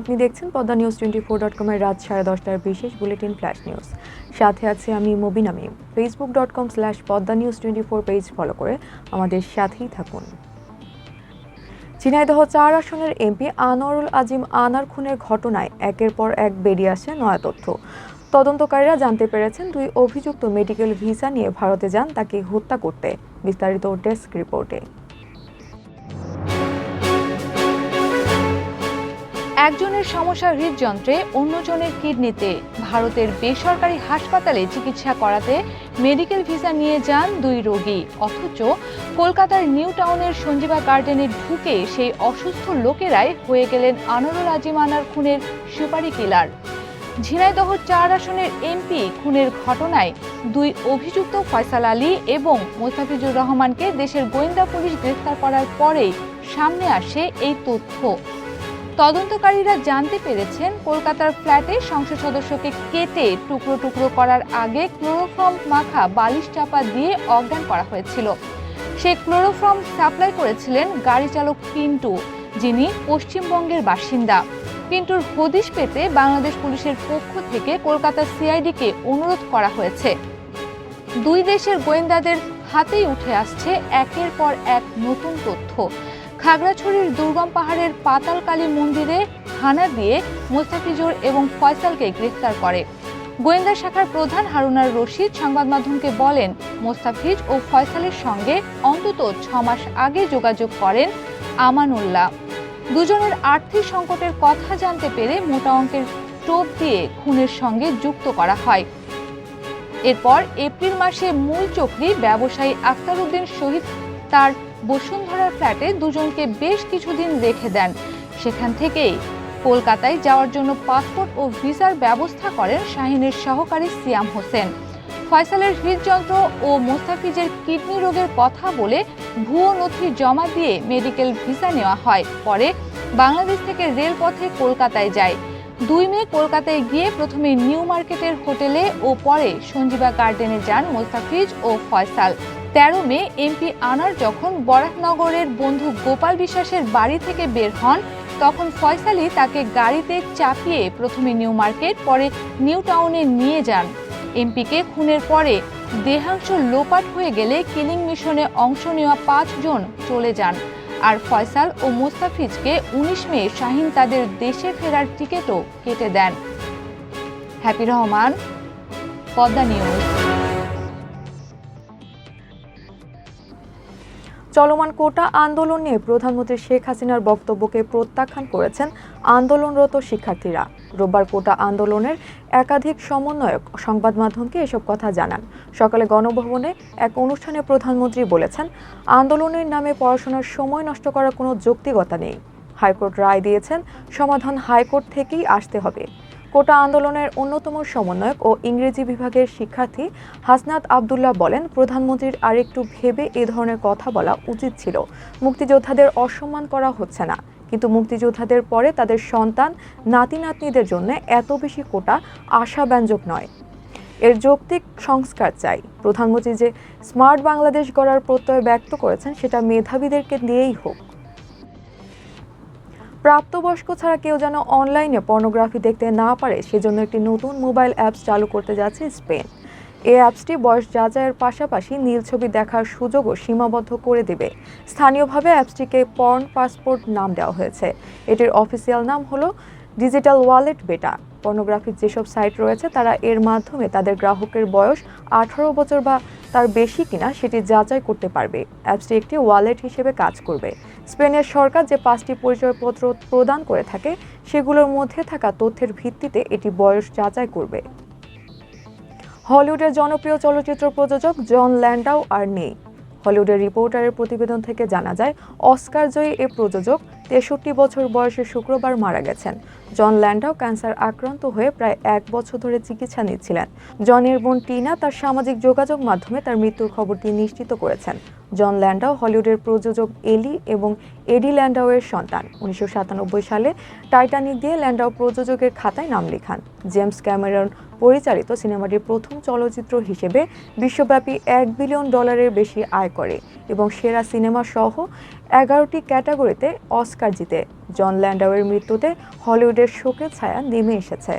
আপনি দেখছেন Padma news twenty four dot কমের রাত সাড়ে দশটার বিশেষ বুলেটিন ফ্ল্যাশ নিউজ। সাথে আছে আমি Mobina Mim. Facebook dot com slash Padma news twenty four page follow করে আমাদের সাথেই থাকুন। ঝিনাইদহ চার আসনের এমপি আনোয়ারুল আজিম আনার খুনের ঘটনায় একের পর এক বেরিয়ে আসে নয়া তথ্য। তদন্তকারীরা জানতে পেরেছেন দুই অভিযুক্ত মেডিকেল ভিসা নিয়ে ভারতে যান তাকে হত্যা করতে। বিস্তারিত ডেস্ক রিপোর্টে একজনের সমস্যা হৃদযন্ত্রে, অন্যজনের কিডনিতে। ভারতের বেসরকারি হাসপাতালে চিকিৎসা করাতে মেডিকেল ভিসা নিয়ে যান দুই রোগী। অথচ কলকাতার নিউ টাউনের সঞ্জীবা গার্ডেনে ঢুকে সেই অসুস্থ লোকেরাই হয়ে গেলেন আনোয়ারুল আজিম আনার খুনের সুপারি কিলার। ঝিনাইদহ চার আসনের এমপি খুনের ঘটনায় দুই অভিযুক্ত ফয়সাল আলী এবং মোস্তাফিজুর রহমানকে দেশের গোয়েন্দা পুলিশ গ্রেফতার করার পরেই সামনে আসে এই তথ্য। তদন্তকারীরা জানতে পেরেছেন, কলকাতার ফ্ল্যাটে সংসদ সদস্যকে কেটে টুকরো টুকরো করার আগে ক্লোরোফর্ম মাখা বালিশ চাপা দিয়ে অজ্ঞান করা হয়েছিল। সেই ক্লোরোফর্ম সাপ্লাই করেছিলেন গাড়ি চালক পিন্টু, যিনি পশ্চিমবঙ্গের বাসিন্দা। পিন্টুর হদিশ পেতে বাংলাদেশ পুলিশের পক্ষ থেকে কলকাতা সিআইডিকে অনুরোধ করা হয়েছে। দুই দেশের গোয়েন্দাদের হাতেই উঠে আসছে একের পর এক নতুন তথ্য। খাগড়াছড়ির দুর্গম পাহাড়ের পাতালকালী মন্দিরে হানা দিয়ে মোস্তাফিজুর এবং ফয়সালকে গ্রেফতার করে। গোয়েন্দা শাখার প্রধান হারুনার রশিদ সংবাদ মাধ্যমকে বলেন, মোস্তাফিজ ও ফয়সালের সঙ্গে অন্তত ছ মাস আগে যোগাযোগ করেন আমানুল্লাহ। দুজনের আর্থিক সংকটের কথা জানতে পেরে মোটা অঙ্কের টোপ দিয়ে খুনের সঙ্গে যুক্ত করা হয়। এরপর এপ্রিল মাসে মূল চক্রী ব্যবসায়ী আখতার উদ্দিন শহীদ তার বসুন্ধরার ফ্ল্যাটে দুজনকে বেশ কিছুদিন রেখে দেন। সেখান থেকেই কলকাতায় যাওয়ার জন্য পাসপোর্ট ও ভিসার ব্যবস্থা করেন শাহিনের সহকারী সিয়াম হোসেন। ফয়সালের হৃদযন্ত্র ও মোস্তাফিজের কিডনি রোগের কথা বলে ভুয়ো নথি জমা দিয়ে মেডিকেল ভিসা নেওয়া হয়। পরে বাংলাদেশ থেকে রেলপথে কলকাতায় যায়। দুই মে কলকাতায় গিয়ে প্রথমে নিউ মার্কেটের হোটেলে ও পরে সঞ্জীবা গার্ডেনে যান মোস্তাফিজ ও ফয়সাল। তেরো মে এমপি আনার যখন বরাকনগরের বন্ধু গোপাল বিশ্বাসের বাড়ি থেকে বের হন, তখন ফয়সালি তাকে গাড়িতে চাপিয়ে প্রথমে নিউ মার্কেট, পরে নিউ টাউনে নিয়ে যান। এমপিকে খুনের পরে দেহাংশ লোপাট হয়ে গেলে কিলিং মিশনে অংশ নেওয়া পাঁচজন চলে যান। আর ফয়সাল ও মোস্তাফিজকে উনিশ মে শাহিন তাদের দেশে ফেরার টিকিটও কেটে দেন। Happy Rahman, Padma news. চলমান কোটা আন্দোলন নিয়ে প্রধানমন্ত্রী শেখ হাসিনার বক্তব্যকে প্রত্যাখ্যান করেছেন আন্দোলনরত শিক্ষার্থীরা। রোববার কোটা আন্দোলনের একাধিক সমন্বয়ক সংবাদ মাধ্যমকে এসব কথা জানান। সকালে গণভবনে এক অনুষ্ঠানে প্রধানমন্ত্রী বলেছেন, আন্দোলনের নামে পড়াশোনার সময় নষ্ট করার কোনো যৌক্তিকতা নেই। হাইকোর্ট রায় দিয়েছেন, সমাধান হাইকোর্ট থেকেই আসতে হবে। কোটা আন্দোলনের অন্যতম সমন্বয়ক ও ইংরেজি বিভাগের শিক্ষার্থী হাসনাত আবদুল্লাহ বলেন, প্রধানমন্ত্রীর আরেকটু ভেবে এ ধরনের কথা বলা উচিত ছিল। মুক্তিযোদ্ধাদের অসম্মান করা হচ্ছে না। কিন্তু মুক্তিযোদ্ধাদের পরে তাদের সন্তান নাতি নাতনিদের জন্য এত বেশি কোটা আশাব্যঞ্জক নয়। এর যৌক্তিক সংস্কার চাই। প্রধানমন্ত্রী যে স্মার্ট বাংলাদেশ গড়ার প্রত্যয় ব্যক্ত করেছেন, সেটা মেধাবীদেরকে দিয়েই হোক। প্রাপ্তবয়স্ক ছাড়া কেউ যেন অনলাইনে পর্নোগ্রাফি দেখতে না পারে, সেজন্য একটি নতুন মোবাইল অ্যাপস চালু করতে যাচ্ছে স্পেন। এই অ্যাপসটি বয়স যাচাইয়ের পাশাপাশি নীল ছবি দেখার সুযোগও সীমাবদ্ধ করে দেবে। স্থানীয়ভাবে অ্যাপসটিকে পর্ন পাসপোর্ট নাম দেওয়া হয়েছে। এটির অফিসিয়াল নাম হলো ডিজিটাল ওয়ালেট বেটা। পর্নোগ্রাফির যেসব সাইট রয়েছে, তারা এর মাধ্যমে তাদের গ্রাহকের বয়স, আঠারো বছর বা তার বেশি কিনা, সেটি যাচাই করতে পারবে। অ্যাপসটি একটি ওয়ালেট হিসেবে কাজ করবে। স্পেনের সরকার যে পাঁচটি পরিচয়পত্র প্রদান করে থাকে, সেগুলোর মধ্যে থাকা তথ্যের ভিত্তিতে এটি বয়স যাচাই করবে। হলিউডের জনপ্রিয় চলচ্চিত্র প্রযোজক জন ল্যান্ডাও আর নেই। হলিউডের রিপোর্টারের প্রতিবেদন থেকে জানা যায়, অস্কার জয়ী এ প্রযোজক তেষট্টি বছর বয়সে শুক্রবার মারা গেছেন। জন ল্যান্ডাও ক্যান্সার আক্রান্ত হয়ে প্রায় এক বছর ধরে চিকিৎসা নিচ্ছিলেন। জনের বোন টিনা তার সামাজিক যোগাযোগ মাধ্যমে তার মৃত্যুর খবরটি নিশ্চিত করেছেন। জন ল্যান্ডাও হলিউডের প্রযোজক এলি এবং এডি ল্যান্ডাওয়ের সন্তান। উনিশশো সাতানব্বই সালে টাইটানিক দিয়ে ল্যান্ডাও প্রযোজকের খাতায় নাম লেখান। জেমস ক্যামেরন পরিচালিত সিনেমাটি প্রথম চলচ্চিত্র হিসেবে বিশ্বব্যাপী এক বিলিয়ন ডলারের বেশি আয় করে এবং সেরা সিনেমা সহ এগারোটি ক্যাটাগরিতে অস্কার জিতে। জন ল্যান্ডাওয়ের মৃত্যুতে হলিউডের শোকের ছায়া নেমে এসেছে।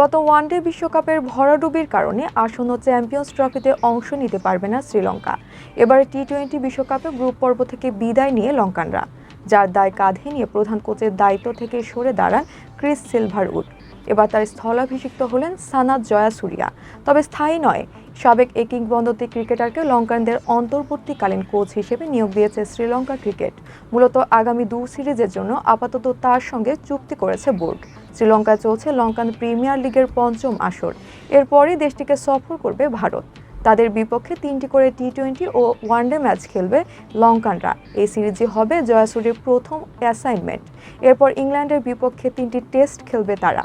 গত ওয়ানডে বিশ্বকাপের ভরাডুবির কারণে আসন্ন চ্যাম্পিয়ন্স ট্রফিতে অংশ নিতে পারবে না শ্রীলঙ্কা। এবারে টি টোয়েন্টি বিশ্বকাপে গ্রুপ পর্ব থেকে বিদায় নিয়ে লঙ্কানরা, যার দায় কাঁধে নিয়ে প্রধান কোচের দায়িত্ব থেকে সরে দাঁড়ান ক্রিস সিলভার উড এবার তার স্থলাভিষিক্ত হলেন সানাদ জয়াসুরিয়া তবে স্থায়ী নয়, সাবেক এই কিংবদন্তি ক্রিকেটারকে লঙ্কানদের অন্তর্বর্তীকালীন কোচ হিসেবে নিয়োগ দিয়েছে শ্রীলঙ্কা ক্রিকেট। মূলত আগামী দু সিরিজের জন্য আপাতত তার সঙ্গে চুক্তি করেছে বোর্ড। শ্রীলঙ্কায় চলছে লঙ্কান প্রিমিয়ার লিগের পঞ্চম আসর। এরপরই দেশটিকে সফর করবে ভারত। তাদের বিপক্ষে তিনটি করে টি টোয়েন্টি ও ওয়ানডে ম্যাচ খেলবে লঙ্কানরা। এই সিরিজে হবে জয়াসুরির প্রথম অ্যাসাইনমেন্ট। এরপর ইংল্যান্ডের বিপক্ষে তিনটি টেস্ট খেলবে তারা।